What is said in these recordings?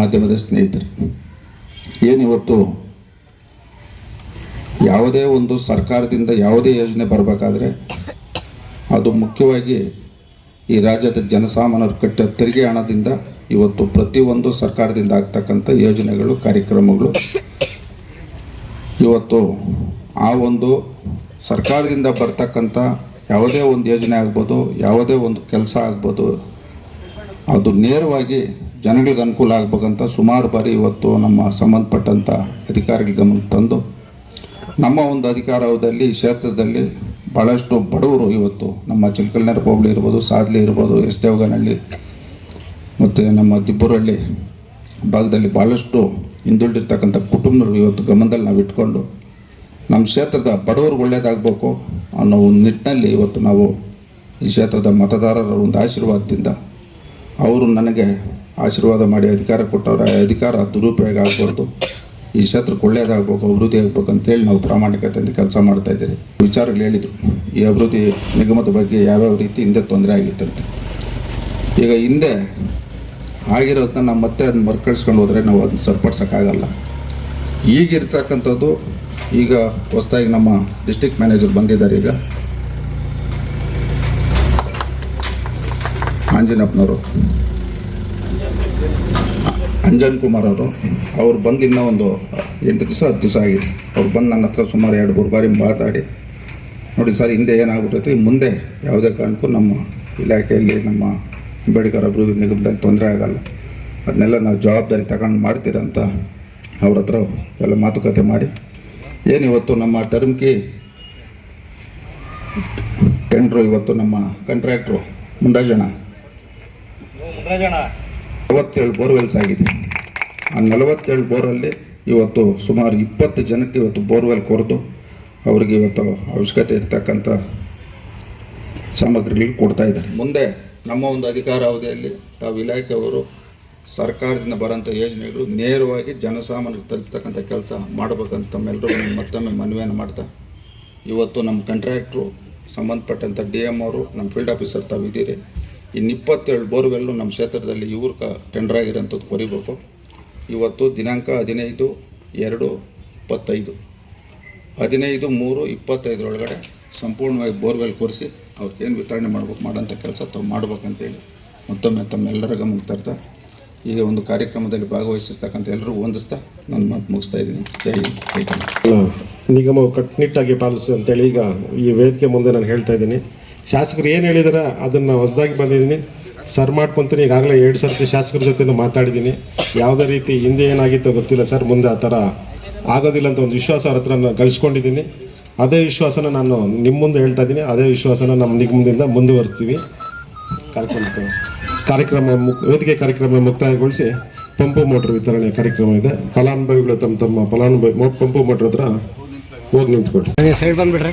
ಮಾಧ್ಯಮದ ಸ್ನೇಹಿತರೆ. ಏನಿವತ್ತು ಯಾವುದೇ ಒಂದು ಸರ್ಕಾರದಿಂದ ಯಾವುದೇ ಯೋಜನೆ ಬರಬೇಕಾದ್ರೆ ಅದು ಮುಖ್ಯವಾಗಿ ಈ ರಾಜ್ಯದ ಜನಸಾಮಾನ್ಯರು ಕಟ್ಟ ತೆರಿಗೆ ಹಣದಿಂದ ಇವತ್ತು ಪ್ರತಿಯೊಂದು ಸರ್ಕಾರದಿಂದ ಆಗ್ತಕ್ಕಂಥ ಯೋಜನೆಗಳು, ಕಾರ್ಯಕ್ರಮಗಳು ಇವತ್ತು ಆ ಒಂದು ಸರ್ಕಾರದಿಂದ ಬರ್ತಕ್ಕಂಥ ಯಾವುದೇ ಒಂದು ಯೋಜನೆ ಆಗ್ಬೋದು, ಯಾವುದೇ ಒಂದು ಕೆಲಸ ಆಗ್ಬೋದು, ಅದು ನೇರವಾಗಿ ಜನಗಳಿಗೆ ಅನುಕೂಲ ಆಗ್ಬೇಕಂತ ಸುಮಾರು ಬಾರಿ ಇವತ್ತು ನಮ್ಮ ಸಂಬಂಧಪಟ್ಟಂಥ ಅಧಿಕಾರಿಗಳ ಗಮನ ತಂದು, ನಮ್ಮ ಒಂದು ಅಧಿಕಾರದಲ್ಲಿ, ಕ್ಷೇತ್ರದಲ್ಲಿ ಭಾಳಷ್ಟು ಬಡವರು ಇವತ್ತು ನಮ್ಮ ಚಿಲ್ಕಲ್ನರ ಹೋಬಳಿ ಇರ್ಬೋದು, ಸಾದ್ಲಿ ಇರ್ಬೋದು, ಎಸ್ ದೇವಗನಹಳ್ಳಿ ಮತ್ತು ನಮ್ಮ ದಿಬ್ಬೂರಹಳ್ಳಿ ಭಾಗದಲ್ಲಿ ಭಾಳಷ್ಟು ಹಿಂದುಳಿದಿರ್ತಕ್ಕಂಥ ಕುಟುಂಬಗಳು ಇವತ್ತು ಗಮನದಲ್ಲಿ ನಾವು ಇಟ್ಕೊಂಡು, ನಮ್ಮ ಕ್ಷೇತ್ರದ ಬಡವ್ರಿಗೆ ಒಳ್ಳೆಯದಾಗಬೇಕು ಅನ್ನೋ ಒಂದು ನಿಟ್ಟಿನಲ್ಲಿ ಇವತ್ತು ನಾವು ಈ ಕ್ಷೇತ್ರದ ಮತದಾರರ ಒಂದು ಆಶೀರ್ವಾದದಿಂದ ಅವರು ನನಗೆ ಆಶೀರ್ವಾದ ಮಾಡಿ ಅಧಿಕಾರ ಕೊಟ್ಟವ್ರ. ಅಧಿಕಾರ ದುರುಪಯೋಗ ಆಗಬಾರ್ದು. ಈ ಕ್ಷೇತ್ರಕ್ಕೆ ಕೊಳ್ಳೇದಾಗಬೇಕು ಅಭಿವೃದ್ಧಿ ಆಗಬೇಕು ಅಂತೇಳಿ ನಾವು ಪ್ರಾಮಾಣಿಕತೆಯಿಂದ ಕೆಲಸ ಮಾಡ್ತಾ ಇದ್ದೀರಿ. ವಿಚಾರಗಳು ಹೇಳಿದರು. ಈ ಅಭಿವೃದ್ಧಿ ನಿಗಮದ ಬಗ್ಗೆ ಯಾವ್ಯಾವ ರೀತಿ ಹಿಂದೆ ತೊಂದರೆ ಆಗಿತ್ತಂತೆ ಈಗ ಹಿಂದೆ ಆಗಿರೋದನ್ನ ನಾವು ಮತ್ತೆ ಅದನ್ನ ಮರುಕಳಿಸ್ಕೊಂಡು ಹೋದರೆ ನಾವು ಅದನ್ನ ಸರಿಪಡ್ಸೋಕ್ಕಾಗಲ್ಲ. ಈಗಿರ್ತಕ್ಕಂಥದ್ದು ಈಗ ಹೊಸದಾಗಿ ನಮ್ಮ ಡಿಸ್ಟಿಕ್ ಮ್ಯಾನೇಜರ್ ಬಂದಿದ್ದಾರೆ ಈಗ. ಆಂಜನಪ್ಪನವರು. ಅಂಜನ್ ಕುಮಾರ್ ಅವರು. ಅವ್ರು ಬಂದು ಇನ್ನೂ ಒಂದು ಎಂಟು ದಿವಸ, ಹತ್ತು ದಿವಸ ಆಗಿದೆ. ಅವ್ರು ಬಂದು ನನ್ನ ಹತ್ರ ಸುಮಾರು ಎರಡು, ಮೂರು ಬಾರಿ ಮಾತಾಡಿ. ನೋಡಿ ಸರ್, ಹಿಂದೆ ಏನಾಗ್ಬಿಟ್ಟೈತೆ ಮುಂದೆ ಯಾವುದೇ ಕಾರಣಕ್ಕೂ ನಮ್ಮ ಇಲಾಖೆಯಲ್ಲಿ ನಮ್ಮ ಅಂಬೇಡ್ಕರ್ ಅಭಿವೃದ್ಧಿ ನಿಗಮದಲ್ಲಿ ತೊಂದರೆ ಆಗಲ್ಲ. ಅದನ್ನೆಲ್ಲ ನಾವು ಜವಾಬ್ದಾರಿ ತಗೊಂಡು ಮಾಡ್ತೀರಂತ ಅವ್ರ ಹತ್ರ ಎಲ್ಲ ಮಾತುಕತೆ ಮಾಡಿ. ಏನು ಇವತ್ತು ನಮ್ಮ ಟರ್ಮ್ಕಿ ಟೆಂಡ್ರು ಇವತ್ತು ನಮ್ಮ ಕಾಂಟ್ರಾಕ್ಟ್ರು ಮುಂಡಾಜಣ ನಲವತ್ತೇಳು ಬೋರ್ವೆಲ್ಸ್ ಆಗಿದೆ. ಆ ನಲವತ್ತೇಳು ಬೋರಲ್ಲಿ ಇವತ್ತು ಸುಮಾರು ಇಪ್ಪತ್ತು ಜನಕ್ಕೆ ಇವತ್ತು ಬೋರ್ವೆಲ್ ಕೊರೆದು ಅವರಿಗೆ ಇವತ್ತು ಅವಶ್ಯಕತೆ ಇರ್ತಕ್ಕಂಥ ಸಾಮಗ್ರಿಗಳು ಕೊಡ್ತಾ ಇದ್ದಾರೆ. ಮುಂದೆ ನಮ್ಮ ಒಂದು ಅಧಿಕಾರ ಅವಧಿಯಲ್ಲಿ ತಾವು ಇಲಾಖೆಯವರು ಸರ್ಕಾರದಿಂದ ಬರೋಂಥ ಯೋಜನೆಗಳು ನೇರವಾಗಿ ಜನಸಾಮಾನ್ಯರು ತಲುಪ್ತಕ್ಕಂಥ ಕೆಲಸ ಮಾಡಬೇಕಂತ ತಮ್ಮೆಲ್ಲರೂ ನಾನು ಮತ್ತೊಮ್ಮೆ ಮನವಿಯನ್ನು ಮಾಡ್ತಾ ಇವತ್ತು ನಮ್ಮ ಕಾಂಟ್ರಾಕ್ಟ್ರು ಸಂಬಂಧಪಟ್ಟಂಥ ಡಿ ಎಂ ಅವರು ನಮ್ಮ ಫೀಲ್ಡ್ ಆಫೀಸರ್ ತಾವು ಇದ್ದೀರಿ. ಇನ್ನು ಇಪ್ಪತ್ತೇಳು ಬೋರ್ವೆಲ್ಲು ನಮ್ಮ ಕ್ಷೇತ್ರದಲ್ಲಿ ಇವ್ರ ಕ ಟೆಂಡರ್ ಆಗಿರೋಂಥದ್ದು ಕೊರಿಬೇಕು. ಇವತ್ತು ದಿನಾಂಕ ಹದಿನೈದು, ಎರಡು, ಇಪ್ಪತ್ತೈದು. ಹದಿನೈದು, ಮೂರು ಇಪ್ಪತ್ತೈದರೊಳಗಡೆ ಸಂಪೂರ್ಣವಾಗಿ ಬೋರ್ವೆಲ್ ಕೊರೆಸಿ ಅವ್ರಿಗೇನು ವಿತರಣೆ ಮಾಡ್ಬೇಕು ಮಾಡೋಂಥ ಕೆಲಸ ತಾವು ಮಾಡ್ಬೇಕಂತೇಳಿ ಮತ್ತೊಮ್ಮೆ ತಮ್ಮೆಲ್ಲರ ಗಮನಕ್ಕೆ ತರ್ತಾ ಈಗ ಒಂದು ಕಾರ್ಯಕ್ರಮದಲ್ಲಿ ಭಾಗವಹಿಸಿರ್ತಕ್ಕಂಥ ಎಲ್ಲರಿಗೂ ಹೊಂದಿಸ್ತಾ ನನ್ನ ಮಾತು ಮುಗಿಸ್ತಾ ಇದ್ದೀನಿ. ಜೈ ಜೈ ನಿಗಮವು ಕಟ್ಟುನಿಟ್ಟಾಗಿ ಪಾಲಿಸು ಅಂತೇಳಿ ಈಗ ಈ ವೇದಿಕೆ ಮುಂದೆ ನಾನು ಹೇಳ್ತಾ ಇದ್ದೀನಿ. ಶಾಸಕರು ಏನು ಹೇಳಿದಾರೆ, ಅದನ್ನು ಹೊಸದಾಗಿ ಬಂದಿದ್ದೀನಿ. ಸರ್ ಮಾಡ್ಕೊತೀನಿ, ಈಗಾಗಲೇ ಎರಡು ಸರ್ತಿ ಶಾಸಕರ ಜೊತೆ ಮಾತಾಡಿದ್ದೀನಿ. ಯಾವುದೇ ರೀತಿ ಹಿಂದೆ ಏನಾಗಿತ್ತೋ ಗೊತ್ತಿಲ್ಲ ಸರ್, ಮುಂದೆ ಆ ಥರ ಆಗೋದಿಲ್ಲ ಅಂತ ಒಂದು ವಿಶ್ವಾಸ ಅವ್ರ ಹತ್ರ ಗಳಿಸ್ಕೊಂಡಿದ್ದೀನಿ. ಅದೇ ವಿಶ್ವಾಸನ ನಾನು ನಿಮ್ಮ ಮುಂದೆ ಹೇಳ್ತಾ ಇದ್ದೀನಿ. ಅದೇ ವಿಶ್ವಾಸನ ನಮ್ಮ ನಿಗಮದಿಂದ ಮುಂದುವರಿಸ್ತೀವಿ. ಕಾರ್ಯಕ್ರಮ ಕಾರ್ಯಕ್ರಮ ಮುಕ್, ವೇದಿಕೆ ಕಾರ್ಯಕ್ರಮ ಮುಕ್ತಾಯಗೊಳಿಸಿ ಪಂಪು ಮೋಟ್ರ್ ವಿತರಣೆ ಕಾರ್ಯಕ್ರಮ ಇದೆ. ಫಲಾನುಭವಿಗಳು ತಮ್ಮ ತಮ್ಮ ಫಲಾನುಭವಿ ಪಂಪು ಮೋಟ್ರ್ ಹತ್ರ ಹೋಗಿ ನಿಂತ್ಕೊಡ್ರಿ ಸೈಡ್ ಬಂದ್ಬಿಡ್ರಿ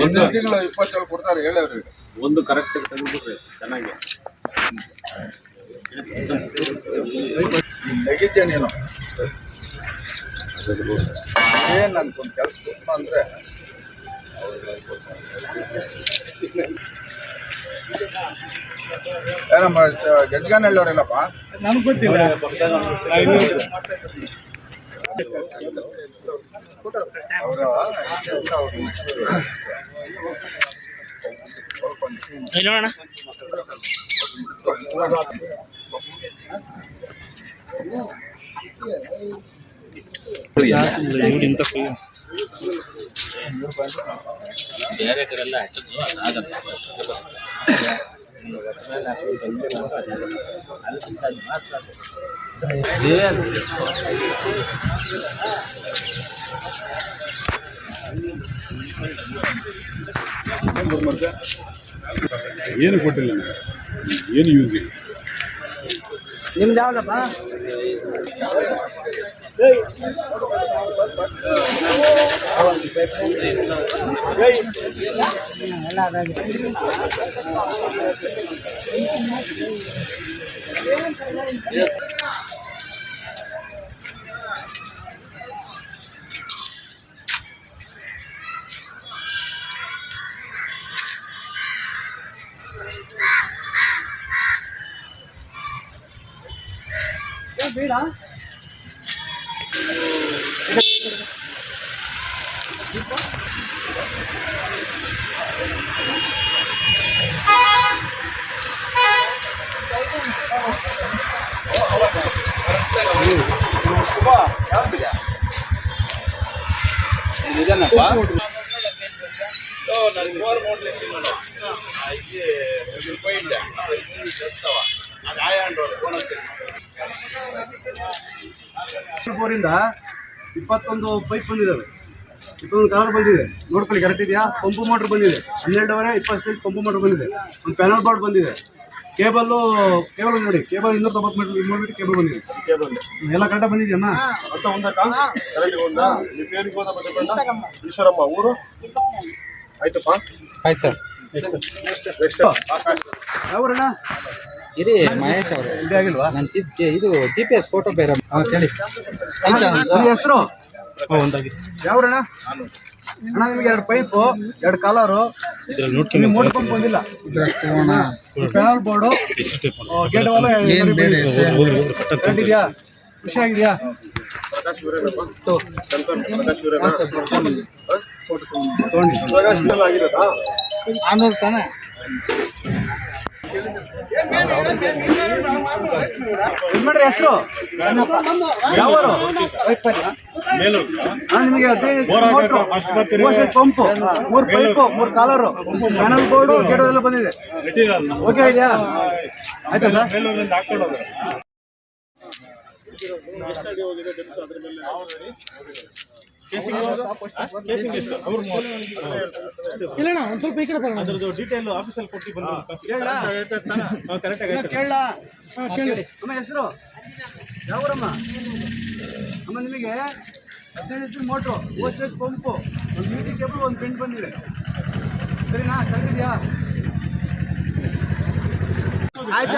ಒಂದು ತಿಂಗಳು ಇಪ್ಪತ್ತೇಳು ಕೊಡ್ತಾರೆ ಹೇಳವ್ರಿ ಒಂದು ಕರೆಕ್ಟ್ ತೆಗೆದ್ಬಿಟ್ರಿ ಚೆನ್ನಾಗಿ. ನೆಗಿದ್ಯಾ ನೀನು. ಏನು ನನ್ಗೊಂದು ಕೆಲಸ ಕೊಟ್ಟು ಅಂದರೆ? ನಮ್ಮ ಗಜ್ಗಾನಹಳ್ಳಿಯವರೆಲ್ಲಪ್ಪ ನೋಡೋಣ ಬೇರೆ ಕಡೆ ಎಲ್ಲ ಹಾಕಿದ್ರು ಅದಾಗಲ್ಲ ಏನು ಕೊಟ್ಟಿಲ್ಲ ನನಗೆ. ಏನು ಯೂಸ್ ಇಲ್ಲ ನಿಮ್ದು ಯಾವ್ದಪ್ಪ ಬೇಡ ನಿಜನಪ್ಪ ಇಪ್ಪತ್ತೊಂದು ಪೈಪ್ ಬಂದಿದ್ದಾವೆ ಇಪ್ಪತ್ತೊಂದು ಕಲರ್ ಬಂದಿದೆ ನೋಡ್ಕೊಳ್ಳಿ ಕರೆಕ್ಟ್ ಇದೆಯಾ ಪಂಪು ಮೋಟ್ರ್ ಬಂದಿದೆ ಹನ್ನೆರಡುವರೆ ಇಪ್ಪತ್ತೈದು ಪಂಪು ಮೋಟ್ರ್ ಬಂದಿದೆ ಒಂದು ಪ್ಯಾನಲ್ ಬೋರ್ಡ್ ಬಂದಿದೆ ಕೇಬಲ್ಲು ಕೇಬಲ್ ನೋಡಿ ಕೇಬಲ್ ಇನ್ನೂರ ತೊಂಬತ್ತು ಮೀಟರ್ ಮೀಟರ್ ಕೇಬಲ್ ಬಂದಿದೆ ಎಲ್ಲ ಕರೆಕ್ಟಾಗಿ ಬಂದಿದೆಯಮ್ಮ ಈಶ್ವರಮ್ಮ ಊರು ಆಯ್ತಪ್ಪ? ಆಯ್ತು ಸರ್. ಯಾವೂರಣ್ಣ? ಇರಿ ಮಹೇಶ್ ಅವರು. ಇಲ್ಲಿ ಆಗಿಲ್ವಾ? ನನ್ನ ಚಿಪ್ ಇದು ಜಿ ಪಿ ಎಸ್ ಫೋಟೋ ಬೇರೆ ಹೇಳಿ. ನಿಮ್ಮ ಹೆಸರು? ಯಾವೂರಣ್ಣ? ಅಣ್ಣ ನಿಮಗೆ ಎರಡು ಪೈಪು ಎರಡು ಕಾಲರು. ಮೋಟರ್ ಪಂಪ್ ಬಂದಿಲ್ಲ. Panel board. ಗೇಟ್ ವಾಲ ಇದೆಯಾ? ಖುಷಿ ಆಗಿದೆಯಾ? ಆನೂರು ತಾನೆ ಹೆಸರು ಯಾವರು ನಿಮಗೆ ಹದಿನೈದು ಪಂಪು ಮೂರು ಪೈಪು ಮೂರು ಕಾಲರು ಮ್ಯಾನಲ್ ಬೋರ್ಡು ಗೇಟ್ ಎಲ್ಲ ಬಂದಿದೆ ಓಕೆ ಇದೆಯಾ ಆಯ್ತಾ ಸರ್ ಕೇಳ. ನಮ್ಮ ಹೆಸರು? ಯಾವೂರಮ್ಮ? ಅಮ್ಮ ನಿಮಗೆ ಹದಿನೈದು ಮೋಟ್ರು ಮೂವತ್ತು ಪಂಪು ಒಂದು ಮೀಟಿ ಕೇಬಲ್ ಒಂದು ಪೆಂಟ್ ಬಂದಿದೆ. ಸರಿನಾ? ಕರೆಕ್ಟಿದೆಯಾ ಆಯ್ತು